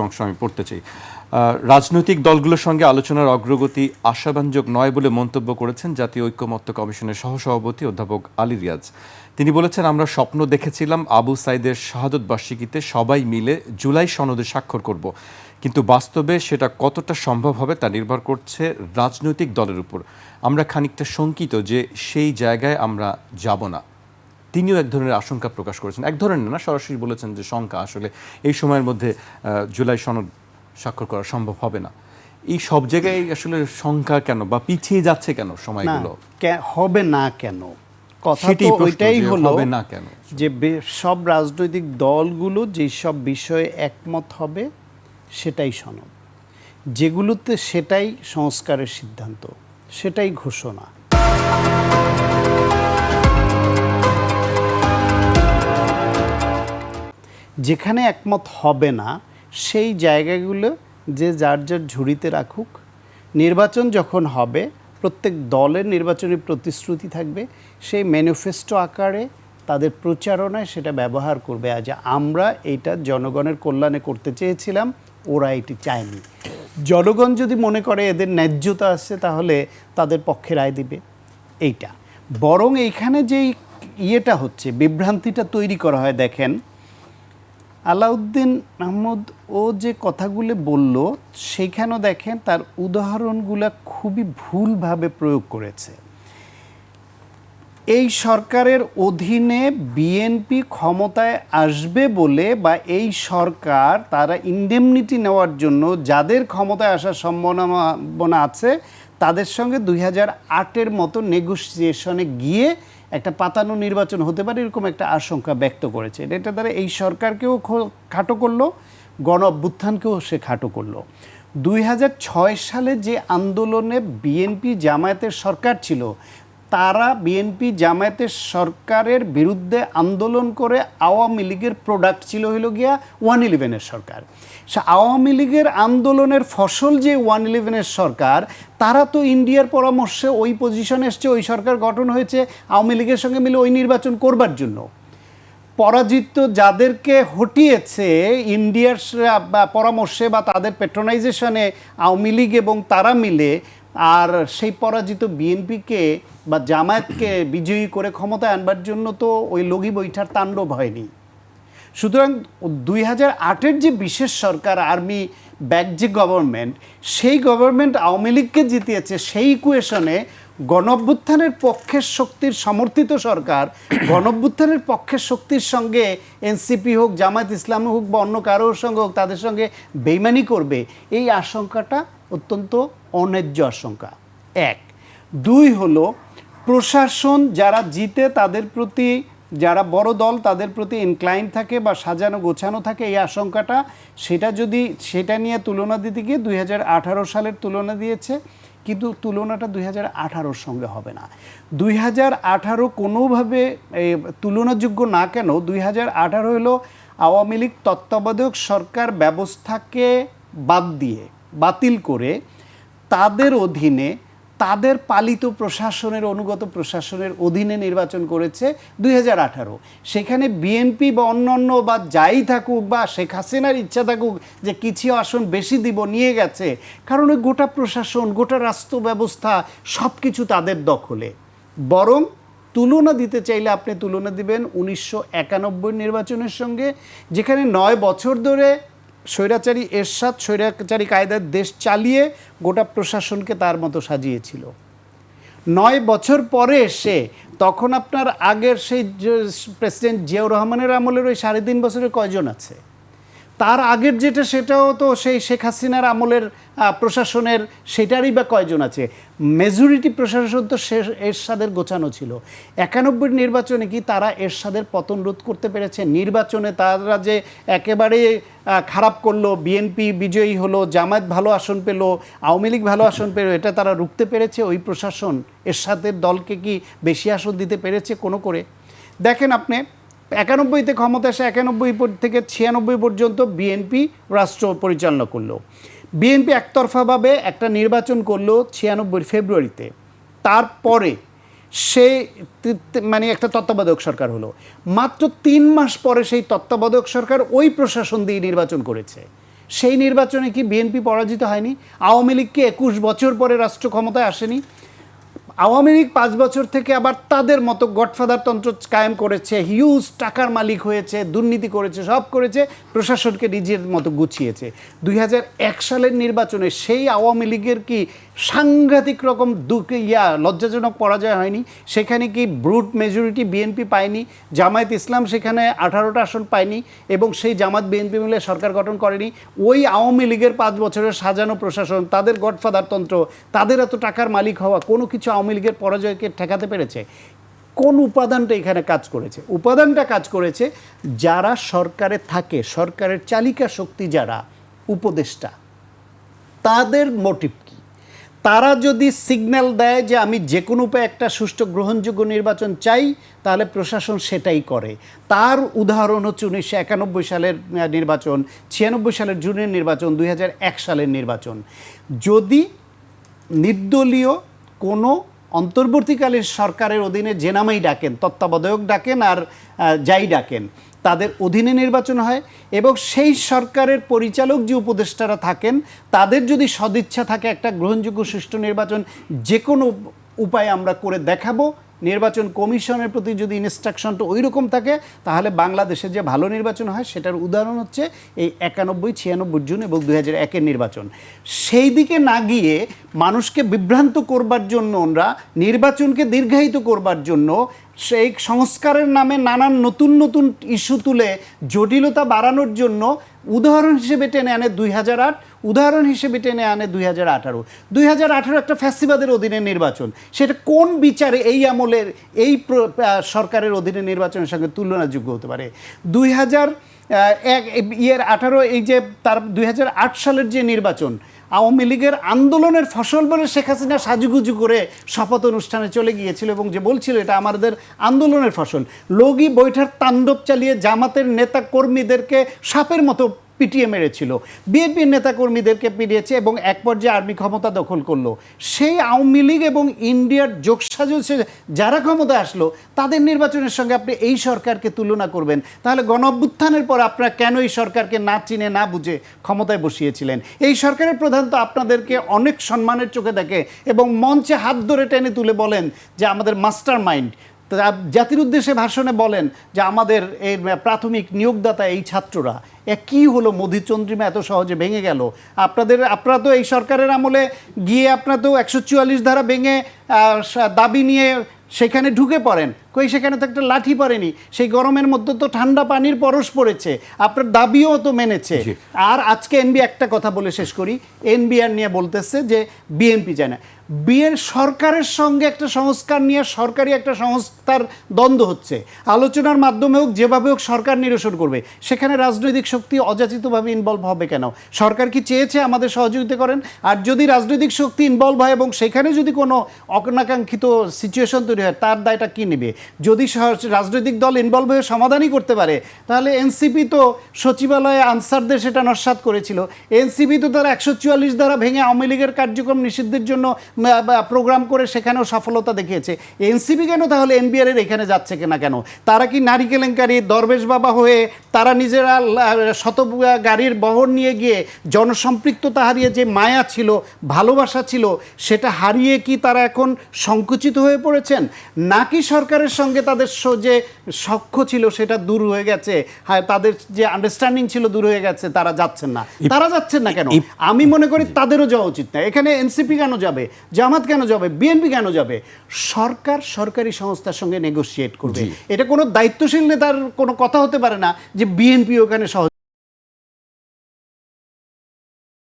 অংশ আমি পড়তে চাই। রাজনৈতিক দলগুলোর সঙ্গে আলোচনার অগ্রগতি আশাব্যঞ্জক নয় বলে মন্তব্য করেছেন জাতীয় ঐক্যমত্য কমিশনের সহসভাপতি অধ্যাপক আলী রিয়াজ। তিনি বলেছেন, আমরা স্বপ্ন দেখেছিলাম আবু সাইদের শাহাদত বার্ষিকীতে সবাই মিলে জুলাই সনদে স্বাক্ষর করব। কিন্তু বাস্তবে সেটা কতটা সম্ভব হবে তা নির্ভর করছে রাজনৈতিক দলের উপর। আমরা খানিকটা শঙ্কিত যে সেই জায়গায় আমরা যাব না। তিনিও এক ধরনের আশঙ্কা প্রকাশ করেছেন। এক ধরনের না সরাসরি বলেছেন যে শঙ্কা আসলে এই সময়ের মধ্যে জুলাই সনদ স্বাক্ষর করা সম্ভব হবে না। এই সব জায়গায় আসলে শঙ্কা কেন বা পিছিয়ে যাচ্ছে কেন সময়গুলো? হবে না কেন? কথা তো ওইটাই হলো না কেন? যে সব রাজনৈতিক দলগুলো যেসব বিষয়ে একমত হবে সেটাই সনদ। যেগুলোতে সেটাই সংস্কারের সিদ্ধান্ত সেটাই ঘোষণা। যেখানে একমত হবে না, সেই জায়গাগুলো যে যার যার ঝুড়িতে রাখুক। নির্বাচন যখন হবে, প্রত্যেক দলের নির্বাচনী প্রতিশ্রুতি থাকবে, সেই ম্যানিফেস্টো আকারে তাদের প্রচারণায় সেটা ব্যবহার করবে। আজ আমরা এইটা জনগণের কল্যাণে করতে চেয়েছিলাম, ওরা এটি চায়নি। জনগণ যদি মনে করে এদের ন্যায্যতা আছে, তাহলে তাদের পক্ষে রায় দিবে। এইটা। বরং এইখানে যেই ইয়েটা হচ্ছে, বিভ্রান্তিটা তৈরি করা হয়, দেখেন আলাউদ্দিন আহমদ ও যে কথাগুলো বলল সেইখানেও দেখেন তার উদাহরণগুলো খুবই ভুলভাবে প্রয়োগ করেছে। এই সরকারের অধীনে বিএনপি ক্ষমতায় আসবে বলে বা এই সরকার তারা ইন্ডেমনিটি নেওয়ার জন্য যাদের ক্ষমতায় আসার সম্ভাবনা আছে, তাদের সঙ্গে দুই হাজার আটের মতো নেগোসিয়েশনে গিয়ে একটা পাতানো নির্বাচন হতে পারে, এরকম একটা আশঙ্কা ব্যক্ত করেছে। এটা দ্বারা এই সরকারকেও খাটো করল, গণ অভ্যুত্থানকেও সে খাটো করল। দুই হাজার ছয় সালে যে আন্দোলনে বিএনপি জামায়াতের সরকার ছিল তারা বিএনপি জামায়াতের সরকারের বিরুদ্ধে আন্দোলন করে আওয়ামী লীগের প্রোডাক্ট ছিল হইল গিয়া ওয়ান ইলেভেনের সরকার। আওয়ামী লীগের আন্দোলনের ফসল যে ওয়ান ইলেভেনের সরকার, তারা তো ইন্ডিয়ার পরামর্শে ওই পজিশনে এসছে, ওই সরকার গঠন হয়েছে, আওয়ামী লীগের সঙ্গে মিলে ওই নির্বাচন করবার জন্য। পরাজিত যাদেরকে হটিয়েছে ইন্ডিয়ার পরামর্শে বা তাদের পেট্রোনাইজেশনে আওয়ামী লীগ এবং তারা মিলে আর সেই পরাজিত বিএনপিকে বা জামায়াতকে বিজয়ী করে ক্ষমতায় আনবার জন্য তো ওই লগি বৈঠার তাণ্ডব হয়নি। সুতরাং দুই হাজার আটের যে বিশেষ সরকার, আর্মি ব্যাক যে গভর্নমেন্ট, সেই গভর্নমেন্ট আওয়ামী লীগকে জিতিয়েছে সেই ইকুয়েশনে গণঅভ্যুত্থানের পক্ষের শক্তির সমর্থিত সরকার, গণঅভ্যুত্থানের পক্ষের শক্তির সঙ্গে এনসিপি হোক, জামায়াত ইসলাম হোক বা অন্য কারোর সঙ্গে হোক, তাদের সঙ্গে বেইমানি করবে, এই আশঙ্কাটা অত্যন্ত অন্যায্য আশঙ্কা। এক। দুই হলো, প্রশাসন যারা জিতে তাদের প্রতি, যারা বড় দল তাদের প্রতি ইনক্লাইন থাকে বা সাজানো গোছানো থাকে এই আশঙ্কাটা, সেটা যদি, সেটা নিয়ে তুলনা দিতে গিয়ে দুই হাজার আঠারো সালের তুলনা দিয়েছে, কিন্তু তুলনাটা দুই হাজার সঙ্গে হবে না। দুই হাজার আঠারো কোনোভাবে তুলনাযোগ্য না কেন, দুই হাজার আঠারো হলো আওয়ামী লীগ তত্ত্বাবধায়ক সরকার ব্যবস্থাকে বাদ দিয়ে, বাতিল করে তাদের অধীনে, তাদের পালিত প্রশাসনের, অনুগত প্রশাসনের অধীনে নির্বাচন করেছে দুই হাজার আঠারো। সেখানে বিএনপি বা অন্যান্য বা যাই থাকুক বা শেখ হাসিনার ইচ্ছা থাকুক যে কিছু আসন বেশি দিব, নিয়ে গেছে। কারণ ওই গোটা প্রশাসন, গোটা রাষ্ট্র ব্যবস্থা সব কিছু তাদের দখলে। বরং তুলনা দিতে চাইলে আপনি তুলনা দিবেন উনিশশো একানব্বই নির্বাচনের সঙ্গে, যেখানে নয় বছর ধরে স্বৈরাচারী এরশাদ, স্বৈরাচারী কায়দার দেশ চালিয়ে গোটা প্রশাসনকে তার মতো সাজিয়েছিল। নয় বছর পরে এসে তখন আপনার আগের সেই প্রেসিডেন্ট জিয়াউর রহমানের আমলের ওই সাড়ে তিন বছরের কয়জন আছে? তার আগের যেটা সেটাও তো সেই শেখ হাসিনার আমলের প্রশাসনের সেটারই বা কয়জন আছে? মেজরিটি প্রশাসন তো সে, এরশাদের গোছানো ছিল। একানব্বই নির্বাচনে কি তারা এরশাদের পতন রোধ করতে পেরেছে? নির্বাচনে তারা যে একেবারে খারাপ করল বিএনপি বিজয়ী হলো, জামায়াত ভালো আসন পেল, আওয়ামী লীগ ভালো আসন পেল, এটা তারা রুখতে পেরেছে? ওই প্রশাসন এরশাদের দলকে কি বেশি আসন দিতে পেরেছে কোনো করে? দেখেন আপনি একানব্বইতে ক্ষমতা আসে একানব্বই থেকে ছিয়ানব্বই পর্যন্ত বিএনপি রাষ্ট্র পরিচালনা করল। বিএনপি একতরফাভাবে একটা নির্বাচন করল ছিয়ানব্বই ফেব্রুয়ারিতে। তারপরে সে মানে একটা তত্ত্বাবধায়ক সরকার হলো। মাত্র তিন মাস পরে সেই তত্ত্বাবধায়ক সরকার ওই প্রশাসন দিয়ে নির্বাচন করেছে। সেই নির্বাচনে কি বিএনপি পরাজিত হয়নি? আওয়ামী লীগকে একুশ বছর পরে রাষ্ট্র ক্ষমতায় আসেনি? আওয়ামী লীগ পাঁচ বছর থেকে আবার তাদের মতো গডফাদার তন্ত্র কায়েম করেছে, হিউজ টাকার মালিক হয়েছে, দুর্নীতি করেছে, সব করেছে, প্রশাসনকে নিজের মতো গুছিয়েছে। দুই হাজার এক সালের নির্বাচনে সেই আওয়ামী লীগের কি সাংঘাতিক রকম দুঃখ ইয়া, লজ্জাজনক পরাজয় হয়নি। সেখানে কি ব্রুট মেজরিটি বিএনপি পায়নি? জামায়াত ইসলাম সেখানে আঠারোটা আসন পায়নি এবং সেই জামাত বিএনপি মিলে সরকার গঠন করেনি। ওই আওয়ামী লীগের পাঁচ বছরের সাজানো প্রশাসন, তাদের গডফাদার তন্ত্র, তাদের এত টাকার মালিক হওয়া, কোনো কিছু আওয়ামী লীগের পরাজয়কে ঠেকাতে পেরেছে? কোন উপাদানটা এখানে কাজ করেছে? উপাদানটা কাজ করেছে যারা সরকারে থাকে, সরকারের চালিকা শক্তি যারা, উপদেষ্টা। তাদের মোটিভ তারা যদি সিগন্যাল দেয় যে আমি যে কোনো উপায়ে একটা সুষ্ঠু গ্রহণযোগ্য নির্বাচন চাই, তাহলে প্রশাসন সেটাই করে। তার উদাহরণ হচ্ছে উনিশশো একানব্বই সালের নির্বাচন, ছিয়ানব্বই সালের জুনের নির্বাচন, দুই হাজার এক সালের নির্বাচন। যদি নির্দলীয় কোনো অন্তর্বর্তীকালীন সরকারের অধীনে যে নামেই ডাকেন, তত্ত্বাবধায়ক ডাকেন আর যাই ডাকেন তাদের অধীনে নির্বাচন হয় এবং সেই সরকারের পরিচালক যে উপদেষ্টারা থাকেন, তাদের যদি সদিচ্ছা থাকে একটা গ্রহণযোগ্য সুষ্ঠু নির্বাচন, যে কোনো উপায়ে আমরা করে দেখাবো। নির্বাচন কমিশনের প্রতি যদি ইনস্ট্রাকশনটা ওই রকম থাকে, তাহলে বাংলাদেশে যে ভালো নির্বাচন হয়, সেটার উদাহরণ হচ্ছে এই একানব্বই, ছিয়ানব্বই জুন এবং দুই হাজার একের নির্বাচন। সেই দিকে না গিয়ে মানুষকে বিভ্রান্ত করবার জন্য ওরা নির্বাচনকে দীর্ঘায়িত করবার জন্য সেই সংস্কারের নামে নানান নতুন নতুন ইস্যু তুলে জটিলতা বাড়ানোর জন্য উদাহরণ হিসেবে টেনে আনে দুই হাজার আট, উদাহরণ হিসেবে টেনে আনে দুই হাজার আঠারো। দুই হাজার আঠারো একটা ফ্যাসিবাদের অধীনে নির্বাচন। সেটা কোন বিচারে এই আমলের, এই সরকারের অধীনে নির্বাচনের সঙ্গে তুলনাযোগ্য হতে পারে? দুই হাজার এক ইয়ের আঠারো, এই যে তার দুই হাজার আট সালের যে নির্বাচন আওয়ামী লীগের আন্দোলনের ফসল বলে শেখ হাসিনা সাজুগুজু করে শপথ অনুষ্ঠানে চলে গিয়েছিল এবং যে বলছিল এটা আমাদের আন্দোলনের ফসল। লগি বৈঠার তাণ্ডব চালিয়ে জামাতের নেতা কর্মীদেরকে সাপের মতো পিটিয়ে মেরেছিল। বিএনপির নেতাকর্মীদেরকে পিটিয়েছে এবং এক পর্যায়ে আর্মি ক্ষমতা দখল করল। সেই আওয়ামী লীগ এবং ইন্ডিয়ার যোগসাজসে যারা ক্ষমতা আসলো, তাদের নির্বাচনের সঙ্গে আপনি এই সরকারকে তুলনা করবেন। তাহলে গণ অভ্যুত্থানের পর আপনারা কেন এই সরকারকে না চিনে, না বুঝে ক্ষমতায় বসিয়েছিলেন? এই সরকারের প্রধান তো আপনাদেরকে অনেক সম্মানের চোখে দেখে এবং মঞ্চে হাত ধরে টেনে তুলে বলেন যে আমাদের মাস্টার মাইন্ড জাতির উদ্দেশ্যে ভাষণে বলেন যে আমাদের এই প্রাথমিক নিয়োগদাতা এই ছাত্ররা। এ কি হলো? মধুচন্দ্রিমা এত সহজে ভেঙে গেল। আপনাদের আপনারা তো এই সরকারের আমলে গিয়ে আপনারা তো একশো চুয়াল্লিশ ধারা ভেঙে দাবি নিয়ে সেখানে ঢুকে পড়েন। কই সেখানে তো একটা লাঠি পড়েনি। সেই গরমের মধ্যে তো ঠান্ডা পানির পরশ পড়েছে। আপনার দাবিও তো মেনেছে। আর আজকে এনবি একটা কথা বলে শেষ করি। এনবিআর নিয়ে বলতেছে যে বিএনপি চায় না বিএন সরকারের সঙ্গে একটা সংস্কার নিয়ে সরকারি একটা সংস্থার দ্বন্দ্ব হচ্ছে। আলোচনার মাধ্যমে হোক, যেভাবে হোক সরকার নিরসন করবে। সেখানে রাজনৈতিক শক্তি অযাচিতভাবে ইনভলভ হবে কেন? সরকার কি চেয়েছে আমাদের সহযোগিতা করেন? আর যদি রাজনৈতিক শক্তি ইনভলভ হয় এবং সেখানে যদি কোনো অনাকাঙ্ক্ষিত সিচুয়েশন তৈরি হয়, তার দায়টা কী নেবে? যদি রাজনৈতিক দল ইনভলভ হয়ে সমাধানই করতে পারে, তাহলে এনসিপি তো সচিবালয়ে আনসারদের সেটা নস্বাত করেছিল। এনসিপি তো তারা একশো চুয়াল্লিশ দ্বারা ভেঙে আওয়ামী লীগের কার্যক্রম নিষিদ্ধের জন্য প্রোগ্রাম করে সেখানেও সফলতা দেখিয়েছে। এনসিপি কেন তাহলে এনবিআর এর এখানে যাচ্ছে কিনা কেন? তারা কি নারী কেলেঙ্কারি দরবেশ বাবা হয়ে তারা নিজেরা শত গাড়ির বহর নিয়ে গিয়ে জনসম্পৃক্ততা হারিয়ে যে মায়া ছিল ভালোবাসা ছিল সেটা হারিয়ে কি তারা এখন সংকুচিত হয়ে পড়েছেন? নাকি সরকারের সঙ্গে তাদের যে সখ্য ছিল সেটা দূর হয়ে গেছে? হ্যাঁ তাদের যে আন্ডারস্ট্যান্ডিং ছিল দূর হয়ে গেছে তারা যাচ্ছেন না। তারা যাচ্ছেন না কেন? আমি মনে করি তাদেরও যাওয়া উচিত না। এখানে এনসিপি কেন যাবে? জামাত কেন যাবে? বিএনপি কেন যাবে? সরকার সরকারি সংস্থার সঙ্গে নেগোসিয়েট করবে। এটা কোনো দায়িত্বশীল নেতার কোনো কথা হতে পারে না যে বিএনপি ওখানে সহ